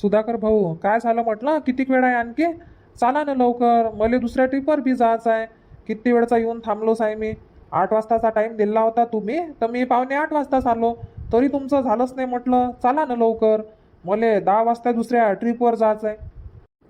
सुधाकर भाऊ काय झालं म्हटलं? किती वेळ आहे आणखी? चला ना लवकर. मला दुसऱ्या ट्रिपवर बी जायचं आहे. किती वेळचा येऊन थांबलोच आहे मी आठ वाजताचा टाईम दिला होता तुम्ही. तर मी पावणे आठ वाजताच आलो. तरी तुमचं झालंच नाही म्हटलं. चला ना लवकर. मला दहा वाजता दुसऱ्या ट्रिपवर जायचं आहे.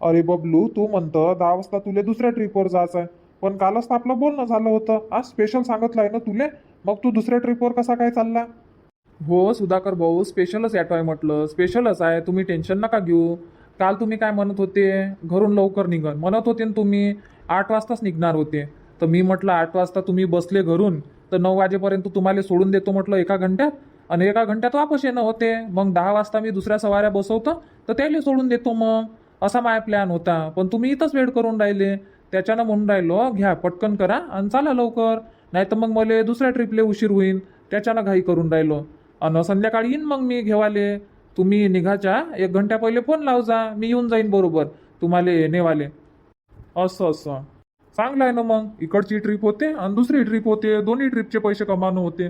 अरे बबलू तू म्हणतं दहा वाजता तुले दुसऱ्या ट्रिपवर जायचं आहे. पण कालच तर आपलं बोलणं झालं होतं. आज स्पेशल सांगितलं आहे ना तुले? मग तू दुसऱ्या ट्रिपवर कसा काय चालला? हो सुधाकर भाऊ स्पेशलच ॲटो आहे म्हटलं. स्पेशलच आहे तुम्ही टेन्शन नका घेऊ. काल तुम्ही काय म्हणत होते? घरून लवकर निघन. म्हणत होते ना तुम्ही आठ वाजताच निघणार होते. तर मी म्हटलं आठ वाजता तुम्ही बसले घरून तर नऊ वाजेपर्यंत तुम्हाला सोडून देतो म्हटलं एका घंट्यात? आणि एका घंट्यात वापस येणं होते. मग दहा वाजता मी दुसऱ्या सवाऱ्या बसवतो तर त्याला सोडून देतो मग. असा माझा प्लॅन होता. पण तुम्ही इथंच वेळ करून राहिले. त्याच्यानं म्हणून राहिलो घ्या पटकन करा आणि चाला लवकर. नाही तर मग मला दुसऱ्या ट्रिपले उशीर होईल त्याच्यानं घाई करून राहिलो. आणि संध्याकाळी येईन मग मी घेवाले. तुम्ही निघाच्या एक घंट्या पहिले फोन लाव जा मी येऊन जाईन बरोबर तुम्हाला नेवाले. असं असं. चांगलं आहे ना मग इकडची ट्रिप होते आणि दुसरी ट्रिप होते दोन्ही ट्रिपचे पैसे कमावणं होते.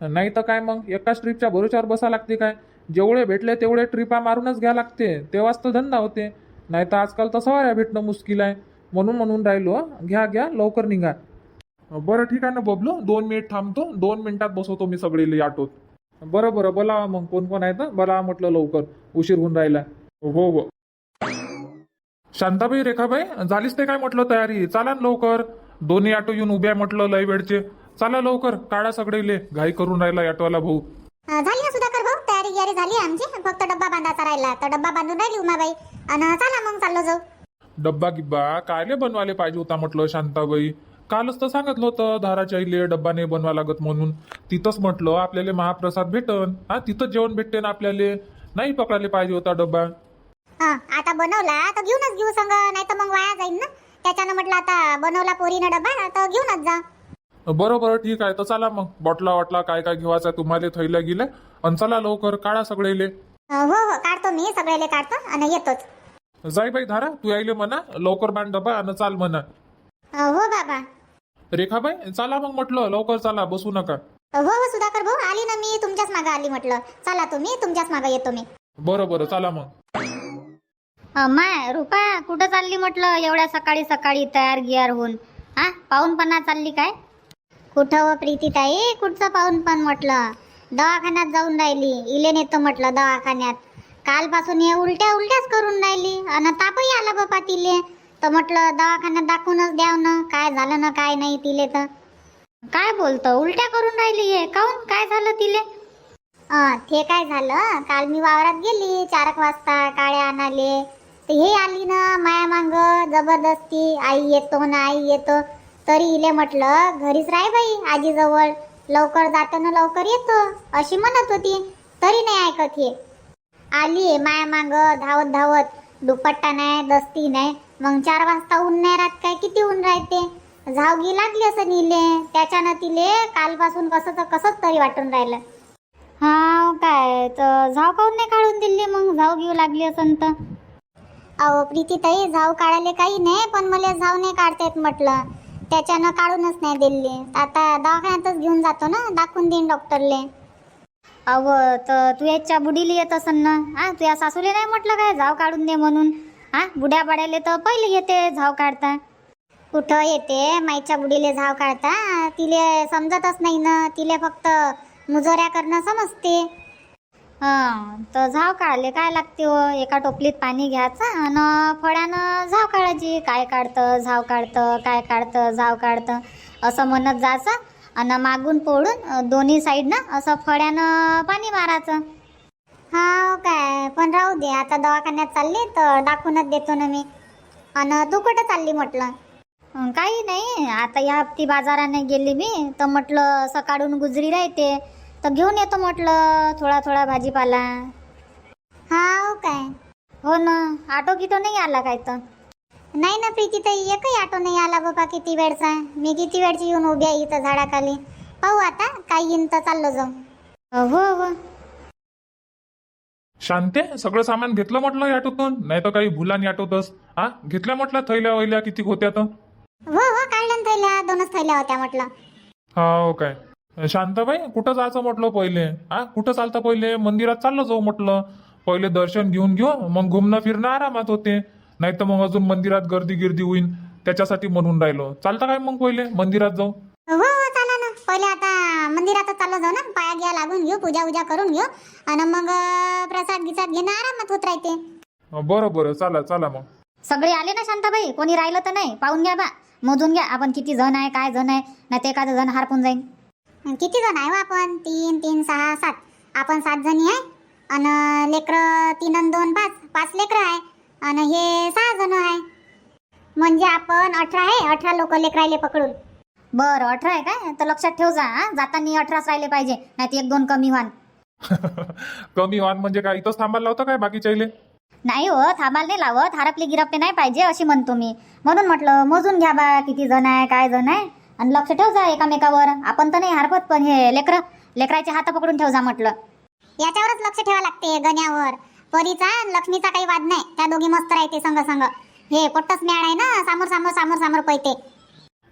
नाही तर काय मग एकाच ट्रिपच्या भरोश्यावर बसा लागते काय? जेवढे भेटले तेवढे ट्रिपा मारूनच घ्या लागते तेव्हाच तर धंदा होते. नाही तर आजकाल तर सवाऱ्या भेटणं मुश्किल आहे. म्हणून म्हणून राहिलो घ्या घ्या लवकर निघा. बरं ठीक आहे ना बबलू दोन मिनिट थांबतो दोन मिनिटात बसवतो मी सगळे ऑटोत बरं बरं बोला मग कोण कोण आहे तर बोला म्हटलं लवकर. उशीर होऊन राहिला. हो हो. शांताबाई रेखाबाई झालीच ते काय म्हटलं तयारी? चला ना लवकर. दोन्ही ऑटो येऊन उभ्या म्हटलं लय वेळचे. चला लवकर काढा सगळे घाई करून राहिला ऑटोवाला भाऊ. झाली ना सुधाकर भाऊ? तयारी गियारी झाली आमची. फक्त डब्बा बांधायचा राहिला. तर डब्बा बांधून राहिली उमाबाई. आणि चला मग चाललो जाऊ. डब्बा गिब्बा कायले बनवायला पाहिजे होता म्हटलं शांताबाई? कालच तर सांगितलं होतं धाराच्या इले डब्बा नाही बनवा लागत म्हणून. तिथंच म्हटलं आपल्याला महाप्रसाद भेटन. हा तिथंच जेवण भेटते ना आपल्याला. नाही पकडायला पाहिजे होता डब्बा. हं, आता बनवला तर घेऊनच घेऊ संग नाही तर मग वाया जाईल ना. त्याच्यानं म्हटलं आता बनवला पोरीनं डब्बा तर घेऊनच जा. बरं बरं ठीक आहे. तर चला मग. बॉटला वाटला काय काय घेवायचं तुम्हाला थैल्या गेल्या. आणि चला लवकर काढा सगळेले. अं, हो हो काढतो मी सगळ्याले काढतो आणि येतोच. जाई बाई धारा तू यायले म्हणा लवकर बांध डबा आणि चाल म्हणा. हो बाबा. रेखाबाई चला मग म्हटलं लवकर चला बसू नका. हो हो सुधाकर भाऊ आली ना मी तुमच्याच मागं आली म्हटलं. चला तुम्ही तुमच्याच मागं येतो मी. बरं बरं चला मग. माय रुपा कुठं चालली म्हटलं? एवढ्या सकाळी सकाळी तयार गियार होऊन. हा पाहूनपणा चालली काय? कुठं व प्रीती ताई? कुठचं पाहून पण म्हटलं? दवाखान्यात जाऊन राहिली. इले नेतो म्हटलं दवाखान्यात. कालपासून हे उलट्या उलट्याच करून राहिली. आणि तापही आला बापा तिले. तर म्हटलं दवाखान्यात दाखवूनच द्याव ना. काय झालं ना काय नाही तिले तर. काय बोलतं? उलट्या करून राहिली आहे काऊन काय झालं तिले? ते काय झालं? काल मी वावरात गेली चार एक वाजता काळ्या आणाले. तर हे आली ना माया मांग जबरदस्ती. आई येतो ना आई येतो. तरी इले म्हटलं घरीच राह बाई आजीजवळ. लवकर जातो ना लवकर येतो. अशी म्हणत होती. तरी नाही ऐकत हे. आली माया मांग धावत धावत. दुपट्टा नाही दस्ती नाही. मग चार वाजता ऊन नाही राहत काय? किती ऊन राहते? झावगी लागली असं निले. त्याच्यानं तिले कालपासून कसं तर कसंच तरी वाटून राहिलं. हा काय? तर झाव काऊन नाही काढून दिली मग? झाव घेऊ लागली असं तर. अहो प्रीतीताई झाव काढायला काही नाही पण मला झाव नाही काढतायत म्हटलं. त्याच्यानं काढूनच नाही दिली. आता दवाखान्यातच घेऊन जातो ना? दाखवून देईन डॉक्टरले अव तर तू याच्या बुडीली येत असन ना? हा तुझ्या सासूले नाही म्हटलं काय झाव काढून दे म्हणून? हा बुड्या पाड्याले तर पहिले येते झाव काढता. कुठं येते? माईच्या बुडीले झाव काढता. तिले समजतच नाही ना तिले फक्त मुजोऱ्या करणं समजते. हां तर झाव काढले काय लागते हो? एका टोपलीत पाणी घ्यायचं आणि फळ्यानं झाव काढायची. काय काढतं? झाव काढतं काय काढतं? झाव काढतं. असं म्हणत जायचं. आणि मागून पोळून दोन्ही साईडनं असं फळ्यानं पाणी मारायचं. हा काय पण राहू दे आता दवाखान्यात चालली तर दाखवूनच देतो ना मी. आणि तू कुठं चालली म्हटलं? काही नाही आता या हप्ती बाजाराने गेली मी तर म्हटलं सकाळून गुजरी राहते तर घेऊन येतो म्हटलं थोडा थोडा भाजीपाला. हा काय. हो ना ऑटो गिटो नाही आला काय तर? नाही ना प्रीतीताई एकही ऑटो नाही आला बाबा किती वेळचा. मी किती वेळची येऊन उभी आहे इथं झाडाखाली. पाहू आता काय येईन तर चाललो जाऊ. हो हो शांते सगळं सामान घेतलं म्हटलं या ऑटोतून? नाही तर काही भुलानी ऑटोतच. हा घेतल्या म्हटलं थैल्या वैल्या किती होत्या तर? हो हो काढल्या थैल्या दोनच थैल्या होत्या म्हटलं. हो काय. शांताबाई कुठं जायचं म्हटलं पहिले? हा कुठं चालतं पहिले? मंदिरात चाललं जाऊ म्हटलं. पहिले दर्शन घेऊन घेऊ मग घुमणं फिरणं आरामात होते. नाही तर मग अजून मंदिरात गर्दी गिर्दी होईन त्याच्यासाठी म्हणून राहिलो. चालतं काय मग पहिले? मंदिरात जाऊ. हो हो चला ना. पहिले आता मंदिरात चाललो जाऊ ना. पाया घ्या लागून घेऊ पूजा उजा करून घेऊ. आणि मग अं, प्रसाद गिसाद घेणं आरामात होत राहते. बरं बरं. चला चला मग. सगळे आले ना शांताबाई? कोणी राहिलं तर नाही. पाहून घ्या बा. मोजून घ्या. आपण किती जण आहे काय जण आहे. नाही ते एखादं जण हारपून जाईन. किती जण आहे हो आपण? तीन तीन सहा सात. आपण सात जणी आहे. आणि लेकरं तीन दोन पाच. पाच लेकरं आहे. आणि हे सहा जण आहे. म्हणजे आपण अठरा आहे अठरा लोक लेकरायले पकडून. बरं अठरा आहे काय? तर लक्षात ठेव जा हा. जातानी अठराच राहिले पाहिजे नाही ते एक दोन कमी व्हान. कमी वाहन म्हणजे काय? इथंच थांबायला लावतं काय बाकीच्या नाही हो थांबायला नाही लावत. हारपली गिरपले नाही पाहिजे अशी म्हणतो मी म्हणून म्हटलं मोजून घ्या बा किती जण आहे काय जण आहे. आणि लक्ष ठेव जा एकामेकावर. आपण तर नाही हारपत पण हे लेकर लेकराचे हात पकडून ठेव जा म्हटलं. याच्यावरच लक्ष ठेवा लागते गण्यावर. परीचा आणि लक्ष्मीचा काही वाद नाही. त्या दोघी मस्त राहते संग संग. हे पोट्टच मॅड आहे ना समोर समोर समोर समोर पैते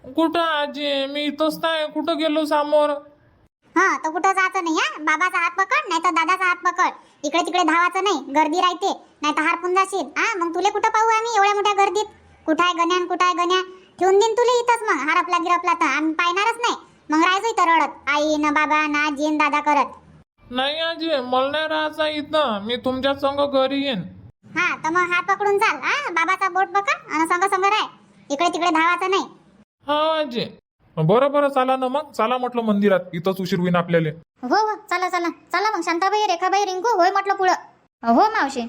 कुठं आजी? मी इथंच नाही. कुठं गेलो समोर? हा तर कुठं जायचं नाही हा? बाबाचा हात पकड नाही तर दादाचा हात पकड. इकडे तिकडे धावायचं नाही गर्दी राहते. नाही तर हारपून जाशील. हा मग तुले कुठं पाहू आम्ही एवढ्या मोठ्या गर्दीत? कुठं आहे गण्या आणि कुठं आहे गण्या? ठेवून देईन तुले इथंच मग हारपला गिरपला तर. आम्ही पाहणारच नाही. मग राहायचो इथं रडत. आई न बाबा ना आजी न दादा करत. नाही आजी मला नाही राहायचं इथं. मी तुमच्या संग घरी येईन. हा तर मग हात पकडून चाल हा? बाबाचा बोट पकड आणि संग संग राह इकडे तिकडे धावायचं नाही. हा आजी. बरं बरं चला ना मग. चला म्हटलं मंदिरात. इथंच उशीर होईन आपल्याला. हो हो चला चला. चला मग शांताबाई रेखाबाई रिंकू होय म्हटलं पुढं. हो मावशी.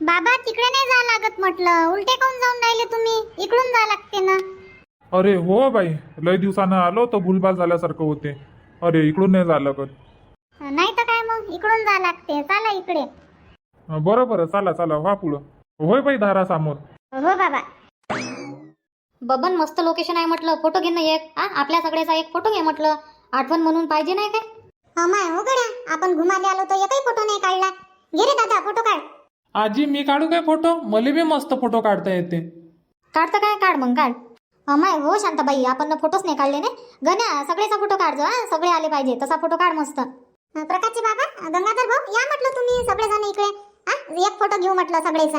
बाबा तिकडे नाही जा लागत म्हटलं. उलटे कोण जाऊन राहिले तुम्ही? इकडून जा लागते ना. अरे हो बाई. लय दिवसानं आलो तर भूलभाल झाल्यासारखं होते. अरे इकडून नाही झालं का नाही तर काय मग? इकडून जा लागते. चला इकडे. बरं बरं. चला चला. व्हा पुढं. होय बाई दारा समोर हो बाबा. बबन मस्त लोकेशन आहे म्हटलं. फोटो घे ना एक. हा आपल्या सगळ्याचा एक फोटो घे म्हटलं. आठवण म्हणून पाहिजे नाही काय? अमाय हो गड्या आपण घुमाले आलो तर एकही फोटो नाही काढला. घे रे दादा फोटो काढ. आजी मी काढू काय फोटो मला बी मस्त फोटो काढता येते. काढतं काय? काढ मग काढ. अमाय हो शांताबाई. आपण फोटोच नाही काढले नाही गण्या सगळेचा फोटो काढजो हा. सगळे आले पाहिजे. तसा फोटो काढ मस्त. प्रकाशचे बाबा गंगाधर भाऊ या म्हटलं तुम्ही सगळेजण इकडे. हा एक फोटो घेऊ म्हटलं सगळेचा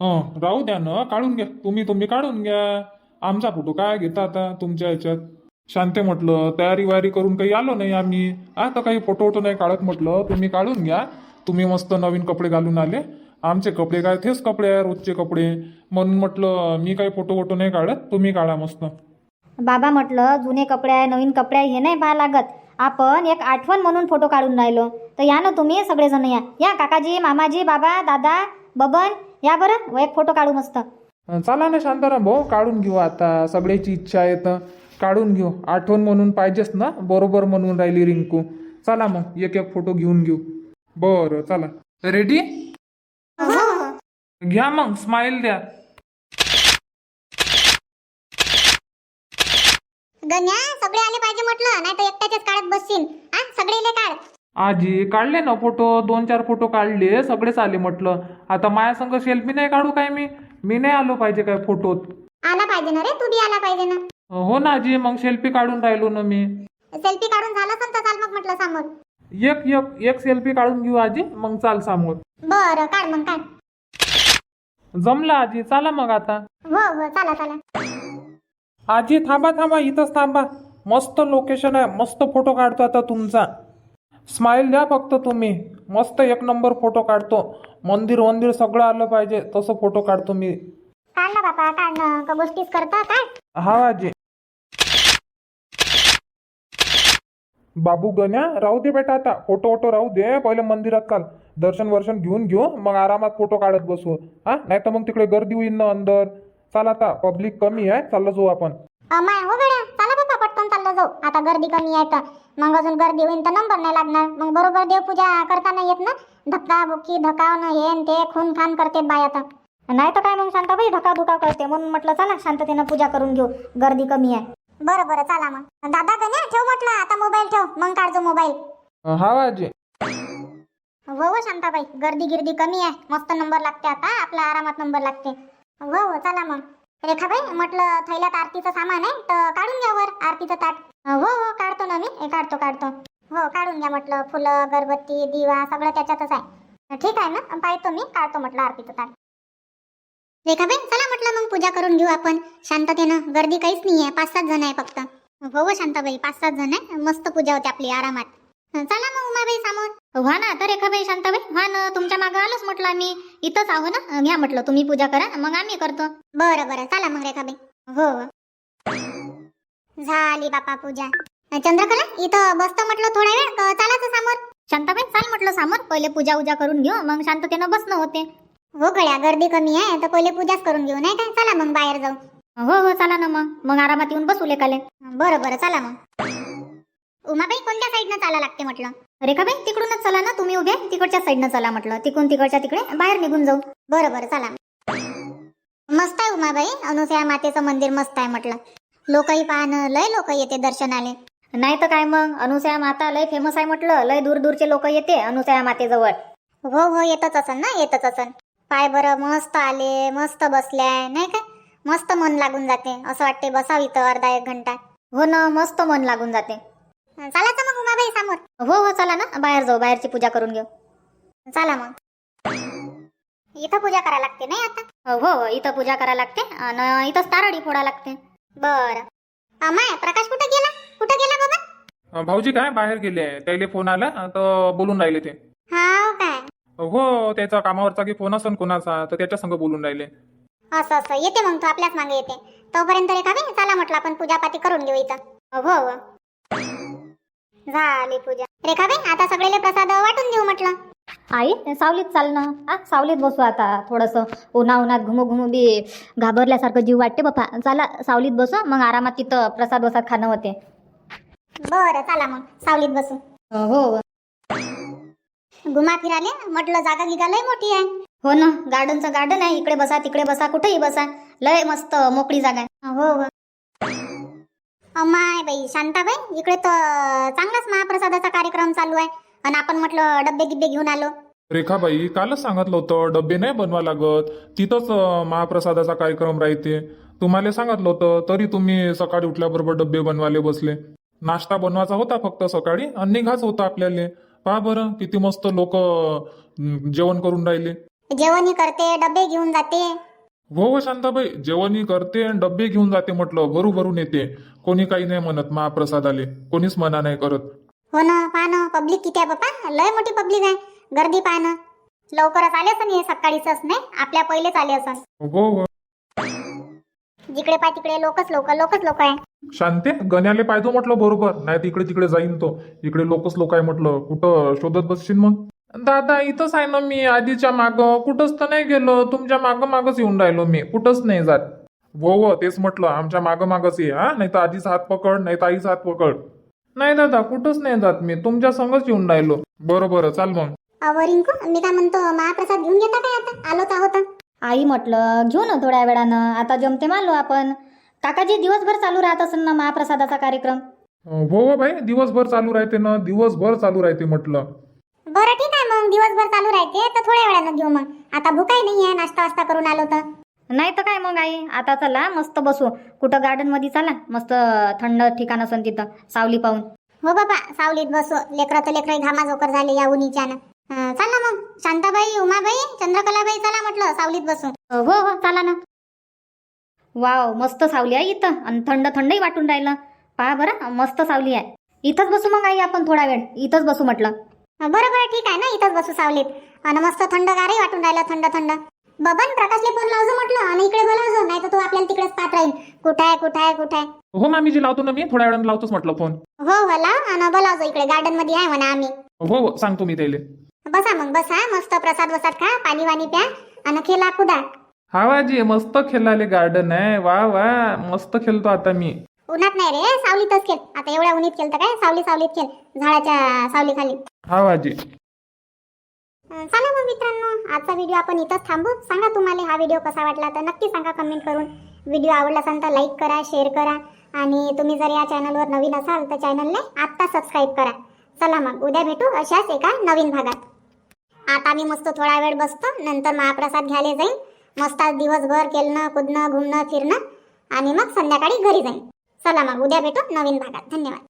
हं राहू द्या ना काढून घ्या. तुम्ही तुम्ही काढून घ्या. आमचा फोटो काय घेता आता तुमच्या ह्याच्यात शांते म्हटलं तयारी वारी करून काही आलो नाही आम्ही. आता काही फोटो वोटो नाही काढत म्हटलं. तुम्ही काढून घ्या. तुम्ही मस्त नवीन कपडे घालून आले. आमचे कपडे काय तेच कपडे आहे रोजचे कपडे. म्हणून म्हटलं मी काही फोटो वोटो नाही काढत. तुम्ही काढा मस्त. बाबा म्हटलं जुने कपडे आहे नवीन कपडे आहे हे नाही पाहा लागत. आपण एक आठवण म्हणून फोटो काढून राहिलो. तर या ना तुम्ही सगळेजण या. या काकाजी मामाजी बाबा दादा बबन या बरं. व एक फोटो काढू मस्त. चला ना शांताराम भाऊ काढून घेऊ आता. सगळ्याची इच्छा आहे तर काढून घेऊ. आठवण म्हणून पाहिजेच ना. बरोबर म्हणून राहिली रिंकू. चला मग एक एक फोटो घेऊन घेऊ. बरं चला. रेडी घ्या मग स्माइल द्या. गण्या सगळे आले पाहिजे म्हटलं नाही तर एकट्याच्याच काढत बसशील. हा सगळे काढ. आजी काढले ना फोटो? दोन चार फोटो काढले सगळेच आले म्हटलं. आता माझ्या संग सेल्फी नाही काढू काय मी? मी नाही आलो पाहिजे काय फोटोत आला पाहिजे ना रे तू बी आला पाहिजे ना. हो ना आजी मग सेल्फी काढून राहिलो ना मी. सेल्फी काढून झालं तर चाल मग म्हटलं समोर. एक एक एक सेल्फी काढून घेऊ आजी मग चाल समोर. बरं काढ मग काढ. जमलं आजी चला मग आता. हो हो चला चला. आजी थांबा थांबा इथंच थांबा. मस्त लोकेशन आहे. मस्त फोटो काढतो आता तुमचा. स्माइल द्या फक्त तुम्ही. मस्त एक नंबर फोटो काढतो. मंदिर वंदिर सगळं आलं पाहिजे. तसं फोटो काढतो मी. काढ ना बापा काढ ना. का गोष्टीच करता काढ हा आजी. बाबू गण्या राहू दे बेटा आता. फोटो वोटो राहू दे. पहिले मंदिरात चाल. दर्शन वर्शन घेऊन घेऊ. मग आरामात फोटो काढत बसू. हा? नाही तर मग तिकडे गर्दी होईल ना अंदर. चाल आता पब्लिक कमी आहे चाललं जाऊ आपण. अमाय हो गड्या चला पटकन चाललं जाऊ. आता गर्दी कमी आहे तर. मग अजून गर्दी होईल तर नंबर नाही लागणार. मग बरोबर देवपूजा करता नाही येत ना? धक्का बुक्की धकावणं हे न ते खून खान करते बाय आता. नाही तर काय मग शांताबाई धकाव धुकाव करते. म्हणून म्हटलं चला शांततेनं पूजा करून घेऊ. गर्दी कमी आहे. बरं बरं चला मग. दादा गण्या ठेव म्हटलं आता मोबाईल ठेव. मग काढजो मोबाईल हा आजी. हो हो शांताबाई. गर्दी गिर्दी कमी आहे. मस्त नंबर लागते आता. आपला आरामात नंबर लागते. हो हो चला मग. रेखाबाई म्हटलं थैल्यात आरतीचं सामान आहे तर काढून घ्या वर आरतीचं ताट. हो हो काढतो ना मी. हे काढतो काढतो. हो काढून घ्या म्हटलं. फुलं अगरबत्ती दिवा सगळं त्याच्यातच आहे. ठीक आहे ना? पाहतो मी. काढतो म्हटलं आरतीचं ताट. रेखाबाई चला म्हटलं मग पूजा करून घेऊ आपण. शांततेनं. गर्दी काहीच नाही आहे पाच सात जण आहे फक्त. हो हो शांताबाई पाच सात जण आहे. मस्त पूजा होते आपली आरामात. चला मग उमाबाई समोर. व्हा ना तर रेखाबाई शांताबाई व्हा ना तुमच्या मागं आलोच म्हटलं आम्ही. इथंच आहो ना घ्या म्हटलं तुम्ही पूजा करा मग आम्ही करतो. बरं बरं चला मग रेखाबाई. हो हो. झाली बापा पूजा. चंद्रकला इथं बसतो म्हटलं थोडा वेळ का चालायचं समोर. शांताबाई चाल म्हटलं समोर पहिले पूजा उजा करून घेऊ मग शांततेनं बसणं होते. हो गड्या गर्दी कमी आहे तर पहिले पूजाच करून घेऊ नाही काय? चला मग बाहेर जाऊ. हो हो चला ना मग. मग आरामात येऊन बसू लेकाले. बरं बरं चला मग. उमाबाई कोणत्या साईडनं चाला लागते म्हटलं? रेखाबाई तिकडूनच चला ना तुम्ही उभे. तिकडच्या साईडनं चला म्हटलं. तिकडून तिकडच्या तिकडे बाहेर निघून जाऊ. बरं बरं चला. मस्त आहे उमाबाई. अनुसया मातेचं मंदिर मस्त आहे म्हटलं. लोकही पाहणं लय लोक येते दर्शनाले. नाही तर काय मग? अनुसया माता लय फेमस आहे म्हटलं. लय दूर दूरचे लोक येते अनुसया मातेजवळ. हो हो येतच असन ना येतच असन. पाय बरं मस्त आले मस्त बसल्याय नाही काय मस्त मन लागून जाते. असं वाटते बसावी तर अर्धा एक घंटा. हो ना मस्त मन लागून जाते. चालायचं मग उमाबाई समोर. हो हो चला ना. बाहेर जाऊ. बाहेरची पूजा करून घेऊ. चला मग. इथं पूजा करायला लागते नाही आता? हो हो इथं पूजा करा लागते. आणि इथंच तारडी फोडा लागते. बर. अमाय प्रकाश कुठं गेला? कुठं गेला बाबा? भाऊजी काय? बाहेर गेले. त्याले फोन आला तर बोलून राहिले ते. हाव काय? हो त्याचा कामावरचा की फोन असन कोणाचा तर त्याच्या संग बोलून राहिले. असं असं. येते मग तो आपल्याच मागे येते. तोपर्यंत रेखा बाई चला म्हटलं आपण पूजापाती करून घेऊ इथं. हो हो. झाली पूजा. रेखाबाई आता सगळेले प्रसाद वाटून देऊ म्हटलं. आई सावलीत चाल ना. हा सावलीत बसू आता थोडंसं. उन्हा उन्हात घुमू घुमू बी घाबरल्यासारखं जीव वाटते बाप्पा चला सावलीत बसू मग आरामात तिथं प्रसाद वसाद खाणं होते. बरं चला मग सावलीत बसू. हो घुमा फिराले म्हटलं जागा गिगा लय मोठी आहे. हो ना गार्डनचं गार्डन आहे. इकडे बसा तिकडे बसा कुठेही बसा. लय मस्त मोकळी जागा आहे. हो हो. अमाय बाई शांताबाई इकडे तर चांगलाच महाप्रसादाचा कार्यक्रम चालू आहे. आणि आपण म्हटलं डब्बे गिब्बे घेऊन आलो. रेखाबाई कालच सांगितलं होतं डब्बे नाही बनवा लागत. तिथंच अं, महाप्रसादाचा कार्यक्रम राहते. तुम्हाला सांगितलं होतं तरी तुम्ही सकाळी उठल्याबरोबर डब्बे बनवायला बसले. नाश्ता बनवायचा होता फक्त सकाळी आणि निघाच होता आपल्याला. पहा बरं किती मस्त लोक जेवण करून राहिले. जेवणही करते डब्बे घेऊन जाते. हो हो शांताबाई जेवणही करते आणि डब्बे घेऊन जाते म्हटलं भरू भरून येते कोणी काही नाही म्हणत महाप्रसादाले कोणीच मना नाही करत. हो ना पहा ना पब्लिक किती आहे बाप्पा लय मोठी पब्लिक आहे. गर्दी पहा ना लवकरच आले असं हे सकाळीच नाही? आपल्या पहिलेच आले असं हो हो. जिकडे पाय तिकडे लोकच लोक लोकच लोक आहे. शांते गण्याले पाहिजे म्हटलं बरोबर. नाही तिकडे तिकडे जाईन तो. इकडे लोकच लोक आहे म्हटलं. कुठं शोधत बसशील मग? दादा इथंच आहे ना मी आधीच्या माग. कुठंच तर नाही गेलो. तुमच्या माग मागच येऊन राहिलो मी. कुठंच नाही जात. हो हो तेच म्हटलं. आमच्या माग मागच ये हा. नाही तर आधीच हात पकड नाही तर आईच हात पकड. नाही दादा कुठंच नाही जात मी. तुमच्या संगच येऊन राहिलो. बरं बरं चाल मग. रिंकू मी काय म्हणतो महाप्रसाद घेऊन घेता काय आता? आलोच आहोत. आई म्हटलं घेऊ ना थोड्या वेळानं. आता जमते मानलो आपण. काकाजी दिवसभर चालू राहत असेल ना महाप्रसादाचा कार्यक्रम? हो हो भाई दिवसभर चालू राहते ना. दिवसभर चालू राहते म्हटलं. बरं ठीक आहे मग दिवसभर चालू राहते तर थोड्या वेळानं घेऊ मग. आता भूकाही नाही आहे नाश्ता वास्ता करून आलो तर. नाही तर काय मग आई आता चला मस्त बसू. कुठं गार्डनमध्ये चला मस्त थंड ठिकाण असन तिथं सावली पाहून. हो बाबा सावलीत बसू. लेकरं तर लेकरं घामाजोकर झाले या उन्हीच्यानं अं, चला मग. शांताबाई उमाबाई चंद्रकलाबाई चला म्हटलं सावलीत बसू. हो हो चला ना. वाव मस्त सावली आहे इथं. आणि थंड थंडही वाटून राहिलं. पहा बरं मस्त सावली आहे. इथंच बसू मग आई आपण थोडा वेळ. इथंच बसू म्हटलं. बरं बरं ठीक आहे ना इथंच बसू सावलीत. आणि मस्त थंडगारही वाटून राहिलं थंड थंड. बबन प्रकाशले फोन लावजो म्हटलं आणि इकडे बोलावजो नाही तर तो आपल्याला तिकडेच पाहत राहील. कुठं आहे कुठं आहे कुठं आहे हो मामीजी लावतो ना मी थोड्या वेळानं लावतोच म्हटलं फोन हो हो लाव आणि बोलावजो इकडे गार्डनमध्ये आहे म्हणा आम्ही. हो हो सांगतो मी त्याले. बसा मग बसा मस्त प्रसाद वसाद खा पाणी वाणी प्या आणि खेळा कुदा हा वाजी मस्त खेळाले गार्डन आहे. वा वा मस्त खेळतो आता मी. उन्हात नाही रे सावलीतच खेळ. आता एवढ्या उन्हीत खेळतं काय? सावली सावलीत खेळ झाडाच्या सावली खाली. हा वाजी चला मग मित्रांनो आजचा व्हिडिओ आपण इथंच थांबू. सांगा तुम्हाला हा व्हिडिओ कसा वाटला तर नक्की सांगा कमेंट करून. व्हिडिओ आवडला असेल तर लाईक करा शेअर करा. आणि तुम्ही जर या चॅनलवर नवीन असाल तर चॅनलने आत्ता सबस्क्राईब करा. चला मग उद्या भेटू अशाच एका नवीन भागात. आता मी मस्त थोडा वेळ बसतो नंतर महाप्रसाद घ्यायला जाईन. मस्त आज दिवसभर केलनं कुदणं घुमणं फिरणं. आणि मग संध्याकाळी घरी जाईन. चला मग उद्या भेटू नवीन भागात. धन्यवाद.